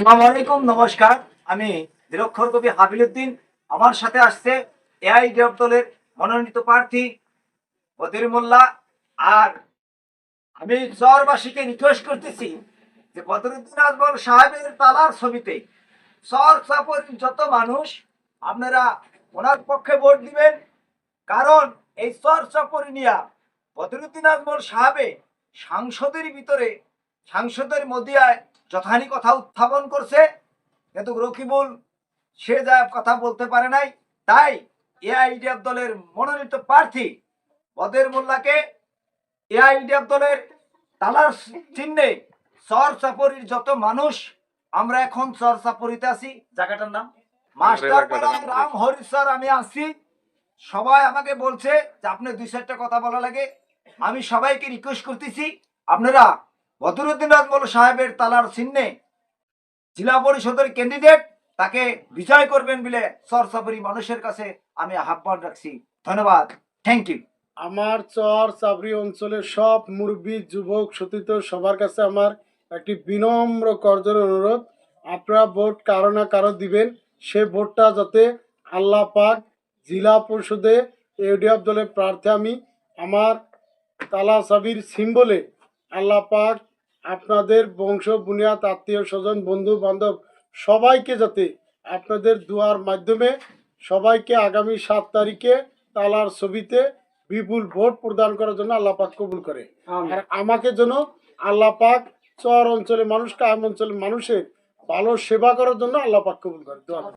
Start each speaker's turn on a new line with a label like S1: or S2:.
S1: আলাইকুম, নমস্কার। আমি নিরক্ষর কবি হাবিলুদ্দিন আমার সাথে আসছে এআই দলের মনোনীত প্রার্থী বদির মোল্লা। আর আমি চরবাসীকে রিকোয়েস্ট করতেছি যে বদরুদ্দিন আজমল সাহেবের তালার ছবিতে চর চাপর যত মানুষ, আপনারা ওনার পক্ষে ভোট দিবেন। কারণ এই চর চাপরি নিয়া বদরুদ্দিন আজমল সাহেবে সাংসদের ভিতরে সাংসদের মদিয়ায় যথানি কথা উত্থাপন করছে কিন্তু রকিবুল সে যা কথা বলতে পারে নাই তাই এআইডিএফ দলের মনোনীত প্রার্থী বদের মোল্লাকে এআইডিএফ দলের তালার চিহ্নে চর চাপরির যত মানুষ আমরা এখন চর চাপরিতে আছি। জায়গাটার নাম? মাস্টার রাম হরি স্যার আমি আছি। সবাই আমাকে বলছে যে আপনি দুই চারটা কথা বলা লাগে। আমি সবাইকে রিকোয়েস্ট করতেছি আপনারা বদরুদ্দিন রাজমল সাহেবের তালার চিহ্নে জেলা পরিষদের ক্যান্ডিডেট তাকে বিজয় করবেন বলে সরসাপরি মানুষের কাছে আমি আহ্বান রাখছি। ধন্যবাদ। থ্যাংক ইউ
S2: আমার চর চাবরি অঞ্চলের সব মুরব্বী, যুবক সতীত সবার কাছে আমার একটি বিনম্র করজোর অনুরোধ। আপনারা ভোট কারও না কারও দিবেন। সে ভোটটা যাতে আল্লাহ পাক জেলা পরিষদে ইউডিএফ দলের প্রার্থী আমি আমার তালা সাবির সিম্বলে আল্লাহ পাক আপনাদের বংশ বুনিয়াদ আত্মীয় স্বজন বন্ধু বান্ধব সবাইকে যাতে আপনাদের দুয়ার মাধ্যমে সবাইকে আগামী সাত তারিখে তালার ছবিতে বিপুল ভোট প্রদান করার জন্য আল্লাপাক কবুল করে। আর আমাকে যেন আল্লাহ পাক চর অঞ্চলে মানুষ কাম অঞ্চলের মানুষের ভালো সেবা করার জন্য আল্লাপাক কবুল করে। দোয়া করি।